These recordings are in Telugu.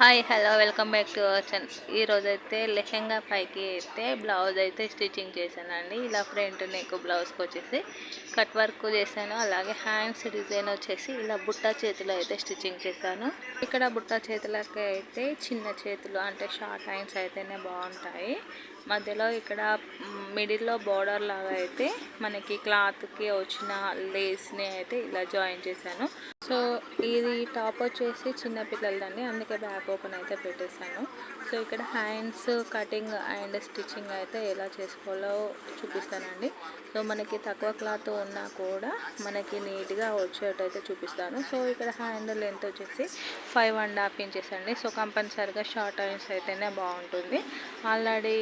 Hi hello welcome back to our channel. ఈరోజు అయితే లెహెంగా పైకి అయితే బ్లౌజ్ అయితే స్టిచ్చింగ్ చేశానండి. ఇలా ఫ్రంట్ నెక్ బ్లౌజ్కి వచ్చేసి కట్ వర్క్ చేశాను. అలాగే హ్యాండ్స్ డిజైన్ వచ్చేసి ఇలా బుట్ట చేతులు అయితే స్టిచ్చింగ్ చేశాను. ఇక్కడ బుట్ట చేతులకి అయితే చిన్న చేతులు అంటే షార్ట్ హ్యాండ్స్ అయితేనే బాగుంటాయి. మధ్యలో ఇక్కడ మిడిల్లో బార్డర్ లాగా అయితే మనకి క్లాత్కి వచ్చిన లేస్ని అయితే ఇలా జాయిన్ చేశాను. సో ఇది టాప్ వచ్చేసి చిన్నపిల్లలదండి అందుకే బ్యాక్ ఓపెన్ అయితే పెట్టేశాను. సో ఇక్కడ హ్యాండ్స్ కటింగ్ అండ్ స్టిచ్చింగ్ అయితే ఎలా చేసుకోవాలో చూపిస్తానండి. సో మనకి తక్కువ క్లాత్ ఉన్నా కూడా మనకి నీట్గా వచ్చేటైతే చూపిస్తాను. సో ఇక్కడ హ్యాండ్ లెంత్ వచ్చేసి ఫైవ్ అండ్ హాఫ్ ఇంచెస్ అండి. సో కంపల్సరిగా షార్ట్ హ్యాండ్స్ అయితేనే బాగుంటుంది. ఆల్రెడీ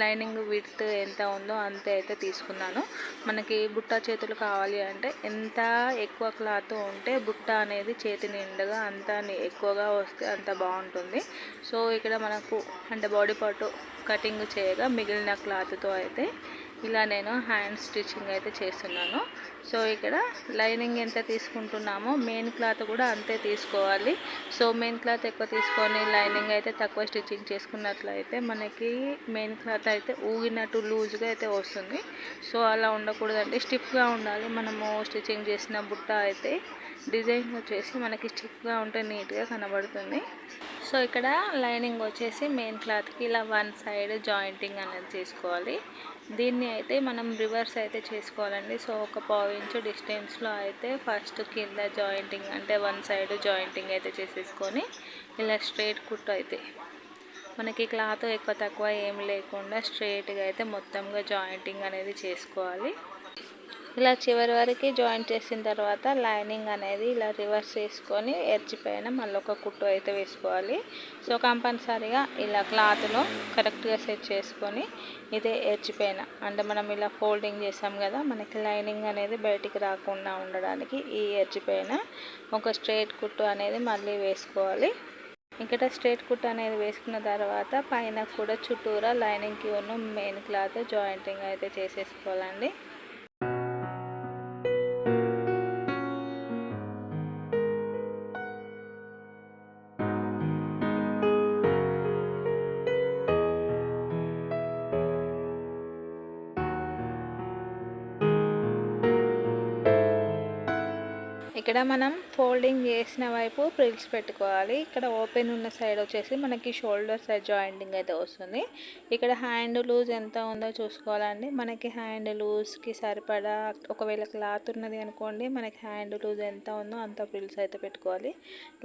లైనింగ్ విడ్త్ ఎంత ఉందో అంతే అయితే తీసుకున్నాను. మనకి బుట్ట చేతులు కావాలి అంటే ఎంత ఎక్కువ క్లాత్ ఉంటే బుట్ట అనేది చేతి నిండుగా అంత ఎక్కువగా వస్తే అంత బాగుంటుంది. సో ఇక్కడ మనకు అంటే బాడీ పార్ట్ కటింగ్ చేయగా మిగిలిన క్లాత్తో అయితే ఇలా నేను హ్యాండ్ స్టిచ్చింగ్ అయితే చేస్తున్నాను. సో ఇక్కడ లైనింగ్ ఎంత తీసుకుంటున్నామో మెయిన్ క్లాత్ కూడా అంతే తీసుకోవాలి. సో మెయిన్ క్లాత్ ఎక్కువ తీసుకొని లైనింగ్ అయితే తక్కువ స్టిచ్చింగ్ చేసుకున్నట్లయితే మనకి మెయిన్ క్లాత్ అయితే ఊగినట్టు లూజ్గా అయితే వస్తుంది. సో అలా ఉండకూడదండి. స్టిఫ్గా ఉండాలి. మనము స్టిచ్చింగ్ చేసిన బుట్ట అయితే డిజైన్ వచ్చేసి మనకి స్టిఫ్గా ఉంటే నీట్గా కనబడుతుంది. సో ఇక్కడ లైనింగ్ వచ్చేసి మెయిన్ క్లాత్కి ఇలా వన్ సైడ్ జాయింటింగ్ అనేది చేసుకోవాలి. దీన్ని అయితే మనం రివర్స్ అయితే చేసుకోవాలండి. సో ఒక పావు ఇంచు డిస్టెన్స్లో అయితే ఫస్ట్ కింద జాయింటింగ్ అంటే వన్ సైడ్ జాయింటింగ్ అయితే చేసేసుకొని ఇలా స్ట్రైట్ కుట్టు అయితే. మనకి క్లాత్ ఎక్కువ తక్కువ ఏం లేకుండా స్ట్రైట్గా అయితే మొత్తంగా జాయింటింగ్ అనేది చేసుకోవాలి. ఇలా చివరి వరకు జాయింట్ చేసిన తర్వాత లైనింగ్ అనేది ఇలా రివర్స్ చేసుకొని ఎడ్జ్ పైన మళ్ళీ ఒక కుట్టు అయితే వేసుకోవాలి. సో కంపల్సరీగా ఇలా క్లాత్లో కరెక్ట్గా సెట్ చేసుకొని ఇదే ఎడ్జ్ పైన అంటే మనం ఇలా ఫోల్డింగ్ చేసాం కదా మనకి లైనింగ్ అనేది బయటికి రాకుండా ఉండడానికి ఈ ఎడ్జ్ పైన ఒక స్ట్రైట్ కుట్టు అనేది మళ్ళీ వేసుకోవాలి. ఇక్కడ స్ట్రేట్ కుట్ అనేది వేసుకున్న తర్వాత పైన కూడా చుట్టూరా లైనింగ్కి ఉన్న మెయిన్ క్లాత్ జాయింటింగ్ అయితే చేసేసుకోవాలండి. ఇక్కడ మనం ఫోల్డింగ్ చేసిన వైపు ప్రిల్స్ పెట్టుకోవాలి. ఇక్కడ ఓపెన్ ఉన్న సైడ్ వచ్చేసి మనకి షోల్డర్ సైడ్ జాయింటింగ్ అయితే వస్తుంది. ఇక్కడ హ్యాండ్ లూజ్ ఎంత ఉందో చూసుకోవాలండి. మనకి హ్యాండ్ లూజ్కి సరిపడా ఒకవేళ క్లాత్ ఉన్నది అనుకోండి మనకి హ్యాండ్ లూజ్ ఎంత ఉందో అంత ప్రిల్స్ అయితే పెట్టుకోవాలి.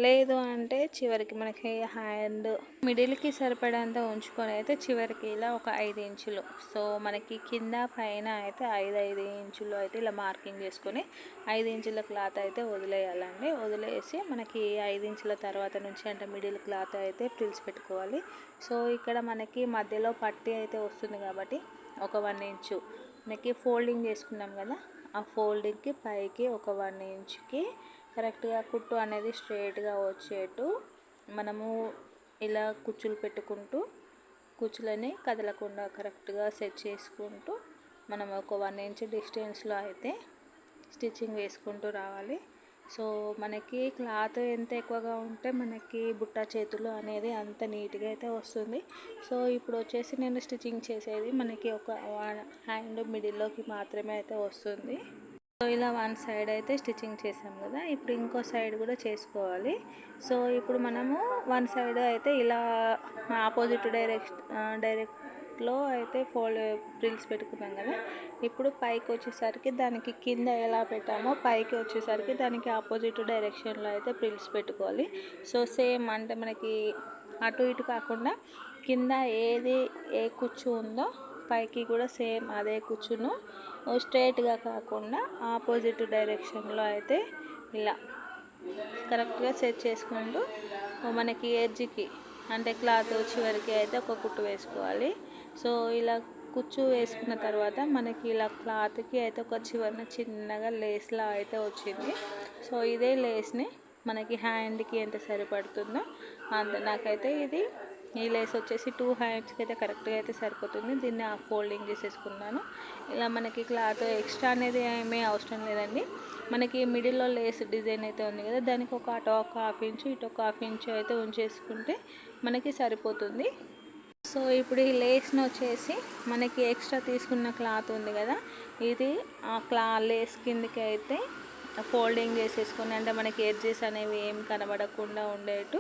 లేదు అంటే చివరికి మనకి హ్యాండ్ మిడిల్కి సరిపడంత ఉంచుకొని అయితే చివరికి ఇలా ఒక ఐదు ఇంచులు. సో మనకి కింద పైన అయితే ఐదు ఐదు ఇంచులు అయితే ఇలా మార్కింగ్ చేసుకొని ఐదు ఇంచుల క్లాత్ అయితే వదిలేయాలండి. వదిలేసి మనకి ఐదు ఇంచుల తర్వాత నుంచి అంటే మిడిల్ క్లాత్ అయితే ప్రిల్స్ పెట్టుకోవాలి. సో ఇక్కడ మనకి మధ్యలో పట్టి అయితే వస్తుంది కాబట్టి ఒక వన్ ఇంచు. మనకి ఫోల్డింగ్ చేసుకున్నాం కదా ఆ ఫోల్డింగ్కి పైకి ఒక వన్ ఇంచ్కి కరెక్ట్గా కుట్టు అనేది స్ట్రేట్గా వచ్చేట్టు మనము ఇలా కుచ్చులు పెట్టుకుంటూ కుచ్చులని కదలకుండా కరెక్ట్గా సెట్ చేసుకుంటూ మనం ఒక వన్ ఇంచ్ డిస్టెన్స్లో అయితే స్టిచ్చింగ్ వేసుకుంటూ రావాలి. సో మనకి క్లాత్ ఎంత ఎక్కువగా ఉంటే మనకి బుట్ట చేతులు అనేది అంత నీట్గా అయితే వస్తుంది. సో ఇప్పుడు వచ్చేసి నేను స్టిచ్చింగ్ చేసేది మనకి ఒక హ్యాండ్ మిడిల్లోకి మాత్రమే అయితే వస్తుంది. సో ఇలా వన్ సైడ్ అయితే స్టిచ్చింగ్ చేసాం కదా ఇప్పుడు ఇంకో సైడ్ కూడా చేసుకోవాలి. సో ఇప్పుడు మనము వన్ సైడ్ అయితే ఇలా ఆపోజిట్ డైరెక్ట్ డైరెక్ట్ లో అయితే ఫోల్డ్ ప్రిల్స్ పెట్టుకున్నాం కదా ఇప్పుడు పైకి వచ్చేసరికి దానికి కింద ఎలా పెట్టామో పైకి వచ్చేసరికి దానికి ఆపోజిట్ డైరెక్షన్లో అయితే ప్రిల్స్ పెట్టుకోవాలి. సో సేమ్ అంటే మనకి అటు ఇటు కాకుండా కింద ఏది ఏ కుచ్చు ఉందో పైకి కూడా సేమ్ అదే కుచ్చును స్ట్రైట్గా కాకుండా ఆపోజిట్ డైరెక్షన్లో అయితే ఇలా కరెక్ట్గా సెట్ చేసుకుంటూ మనకి ఎడ్జ్కి అంటే క్లాత్ చివరికి అయితే ఒక కుట్టు వేసుకోవాలి. సో ఇలా కుచ్చు వేసుకున్న తర్వాత మనకి ఇలా క్లాత్కి అయితే ఒక చివరిన చిన్నగా లేస్లా అయితే వచ్చింది. సో ఇదే లేస్ని మనకి హ్యాండ్కి ఎంత సరిపడుతుందో అంత నాకైతే ఇది ఈ లేస్ వచ్చేసి టూ హ్యాండ్స్కి అయితే కరెక్ట్గా అయితే సరిపోతుంది. దీన్ని ఆ ఫోల్డింగ్ చేసేసుకున్నాను. ఇలా మనకి క్లాత్ ఎక్స్ట్రా అనేది ఏమీ అవసరం లేదండి. మనకి మిడిల్లో లేస్ డిజైన్ అయితే ఉంది కదా దానికి ఒక అటు ఒక హాఫ్ ఇంచు ఇటు ఒక హాఫ్ ఇంచు అయితే ఉంచేసుకుంటే మనకి సరిపోతుంది. సో ఇప్పుడు ఈ లేస్ని వచ్చేసి మనకి ఎక్స్ట్రా తీసుకున్న క్లాత్ ఉంది కదా ఇది ఆ క్లా లేస్ కిందకి అయితే ఫోల్డింగ్ చేసేసుకొని అంటే మనకి ఎడ్జెస్ అనేవి ఏం కనబడకుండా ఉండేట్టు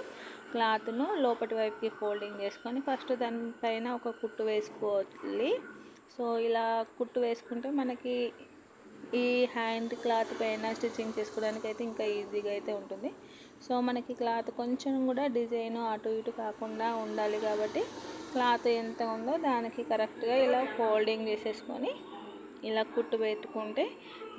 క్లాత్ను లోపటి వైపుకి ఫోల్డింగ్ చేసుకొని ఫస్ట్ దానిపైన ఒక కుట్టు వేసుకోవాలి. సో ఇలా కుట్టు వేసుకుంటే మనకి ఈ హ్యాండ్ క్లాత్ పైన స్టిచ్చింగ్ చేసుకోవడానికి అయితే ఇంకా ఈజీగా అయితే ఉంటుంది. సో మనకి క్లాత్ కొంచెం కూడా డిజైన్ అటు ఇటు కాకుండా ఉండాలి కాబట్టి క్లాత్ ఎంత ఉందో దానికి కరెక్ట్గా ఇలా ఫోల్డింగ్ చేసేసుకొని ఇలా కుట్టు పెట్టుకుంటే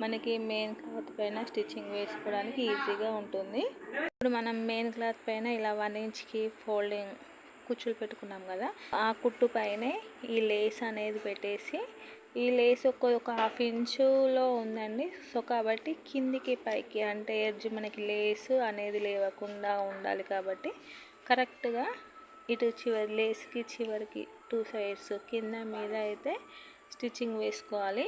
మనకి మెయిన్ క్లాత్ పైన స్టిచ్చింగ్ వేసుకోవడానికి ఈజీగా ఉంటుంది. ఇప్పుడు మనం మెయిన్ క్లాత్ పైన ఇలా వన్ ఇంచ్కి ఫోల్డింగ్ కుచ్చులు పెట్టుకున్నాం కదా ఆ కుట్టు పైనే ఈ లేస్ అనేది పెట్టేసి ఈ లేస్ ఒక ఒక హాఫ్ ఇంచులో ఉందండి. సో కాబట్టి కిందికి పైకి అంటే ఎడ్జ్ మనకి లేస్ అనేది లేవకుండా ఉండాలి కాబట్టి కరెక్ట్గా ఇటు చివరి లేస్కి చివరికి టూ సైడ్స్ కింద మీద అయితే స్టిచ్చింగ్ వేసుకోవాలి.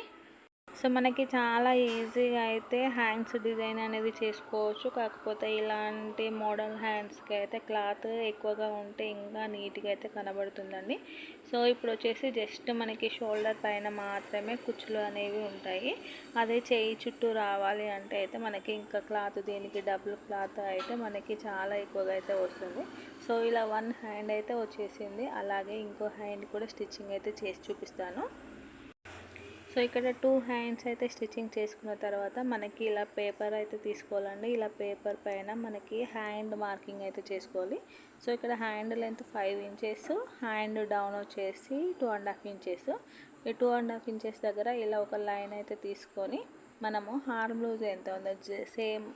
సో మనకి చాలా ఈజీగా అయితే హ్యాండ్స్ డిజైన్ అనేది చేసుకోవచ్చు. కాకపోతే ఇలాంటి మోడల్ హ్యాండ్స్కి అయితే క్లాత్ ఎక్కువగా ఉంటే ఇంకా నీట్గా అయితే కనబడుతుందండి. సో ఇప్పుడు వచ్చేసి జస్ట్ మనకి షోల్డర్ పైన మాత్రమే కుచ్చులు అనేవి ఉంటాయి. అదే చేయి చుట్టూ రావాలి అంటే అయితే మనకి ఇంకా క్లాత్ దీనికి డబుల్ క్లాత్ అయితే మనకి చాలా ఎక్కువగా అయితే వస్తుంది. సో ఇలా వన్ హ్యాండ్ అయితే వచ్చేసింది. అలాగే ఇంకో హ్యాండ్ కూడా స్టిచ్చింగ్ అయితే చేసి చూపిస్తాను. సో ఇక్కడ టూ హ్యాండ్స్ అయితే స్టిచ్చింగ్ చేసుకున్న తర్వాత మనకి ఇలా పేపర్ అయితే తీసుకోవాలండి. ఇలా పేపర్ పైన మనకి హ్యాండ్ మార్కింగ్ అయితే చేసుకోవాలి. సో ఇక్కడ hand length five inches hand down వచ్చేసి టూ అండ్ హాఫ్ ఇంచెస్. ఈ టూ అండ్ హాఫ్ ఇంచెస్ దగ్గర ఇలా ఒక లైన్ అయితే తీసుకొని మనము హార్మ్ లూజ్ ఎంత ఉందో సేమ్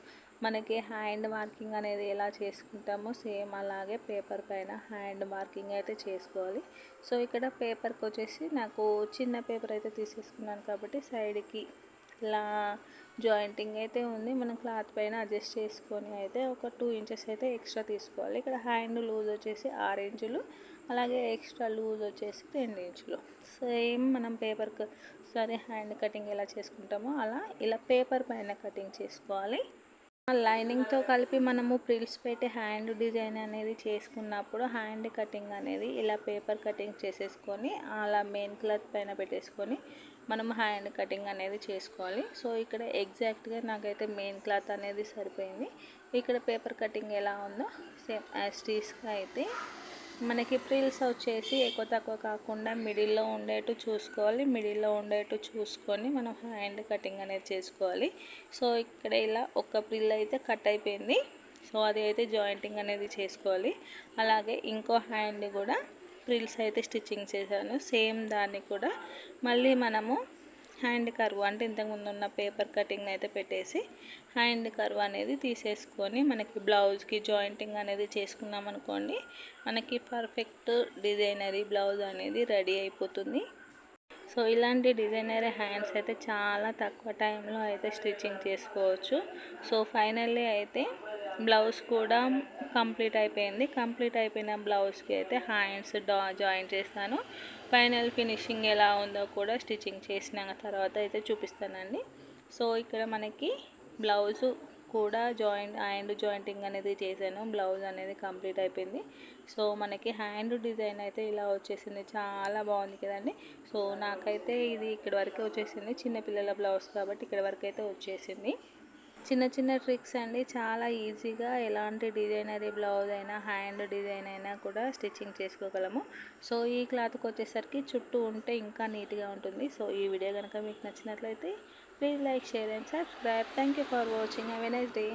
మనకి హ్యాండ్ మార్కింగ్ అనేది ఎలా చేసుకుంటామో సేమ్ అలాగే పేపర్ పైన హ్యాండ్ మార్కింగ్ అయితే చేసుకోవాలి. సో ఇక్కడ పేపర్కి వచ్చేసి నాకు చిన్న పేపర్ అయితే తీసేసుకున్నాను కాబట్టి సైడ్కి ఇలా జాయింటింగ్ అయితే ఉంది. మనం క్లాత్ పైన అడ్జస్ట్ చేసుకొని అయితే ఒక టూ ఇంచెస్ అయితే ఎక్స్ట్రా తీసుకోవాలి. ఇక్కడ హ్యాండ్ లూజ్ వచ్చేసి ఆరు ఇంచులు అలాగే ఎక్స్ట్రా లూజ్ వచ్చేసి రెండు ఇంచులు. సేమ్ మనం పేపర్కి సరే హ్యాండ్ కటింగ్ ఎలా చేసుకుంటామో అలా ఇలా పేపర్ పైన కటింగ్ చేసుకోవాలి. లైనింగ్తో కలిపి మనము ప్రిల్స్ పెట్టి హ్యాండ్ డిజైన్ అనేది చేసుకున్నప్పుడు హ్యాండ్ కటింగ్ అనేది ఇలా పేపర్ కటింగ్ చేసేసుకొని అలా మెయిన్ క్లాత్ పైన పెట్టేసుకొని మనం హ్యాండ్ కటింగ్ అనేది చేసుకోవాలి. సో ఇక్కడ ఎగ్జాక్ట్గా నాకైతే మెయిన్ క్లాత్ అనేది సరిపోయింది. ఇక్కడ పేపర్ కటింగ్ ఎలా ఉందో సేమ్ యాస్టీస్గా అయితే మనకి ప్రిల్స్ వచ్చేసి ఎక్కువ తక్కువ కాకుండా మిడిల్లో ఉండేట్టు చూసుకోవాలి. మిడిల్లో ఉండేట్టు చూసుకొని మనం హ్యాండ్ కటింగ్ అనేది చేసుకోవాలి. సో ఇక్కడ ఇలా ఒక ప్రిల్ అయితే కట్ అయిపోయింది. సో అది అయితే జాయింటింగ్ అనేది చేసుకోవాలి. అలాగే ఇంకో హ్యాండ్ కూడా ప్రిల్స్ అయితే స్టిచ్చింగ్ చేశాను. సేమ్ దాన్ని కూడా మళ్ళీ మనము హ్యాండ్ కర్వ్ అంటే ఇంతకుముందు ఉన్న పేపర్ కటింగ్ అయితే పెట్టేసి హ్యాండ్ కర్వ్ అనేది తీసేసుకొని మనకి బ్లౌజ్కి జాయింటింగ్ అనేది చేసుకున్నాం అనుకోండి మనకి పర్ఫెక్ట్ డిజైనరీ బ్లౌజ్ అనేది రెడీ అయిపోతుంది. సో ఇలాంటి డిజైనర్ హ్యాండ్స్ అయితే చాలా తక్కువ టైంలో అయితే స్టిచ్చింగ్ చేసుకోవచ్చు. సో ఫైనల్లీ అయితే బ్లౌజ్ కూడా కంప్లీట్ అయిపోయింది. కంప్లీట్ అయిపోయిన బ్లౌజ్కి అయితే హ్యాండ్స్ డా జాయిన్ చేస్తాను. ఫైనల్ ఫినిషింగ్ ఎలా ఉందో కూడా స్టిచ్చింగ్ చేసిన తర్వాత అయితే చూపిస్తానండి. సో ఇక్కడ మనకి బ్లౌజు కూడా జాయింట్ హ్యాండ్ జాయింటింగ్ అనేది చేశాను. బ్లౌజ్ అనేది కంప్లీట్ అయిపోయింది. సో మనకి హ్యాండ్ డిజైన్ అయితే ఇలా వచ్చేసింది. చాలా బాగుంది కదండి. సో నాకైతే ఇది ఇక్కడ వరకే వచ్చేసింది. చిన్నపిల్లల బ్లౌజ్ కాబట్టి ఇక్కడ వరకు అయితే వచ్చేసింది. చిన్న చిన్న ట్రిక్స్ అండి. చాలా ఈజీగా ఎలాంటి డిజైనరీ బ్లౌజ్ అయినా హ్యాండ్ డిజైన్ అయినా కూడా స్టిచ్చింగ్ చేసుకోగలము. సో ఈ క్లాత్కి వచ్చేసరికి చుట్టూ ఉంటే ఇంకా నీట్గా ఉంటుంది. సో ఈ వీడియో కనుక మీకు నచ్చినట్లయితే please like share and subscribe. Thank you for watching. Have a nice day.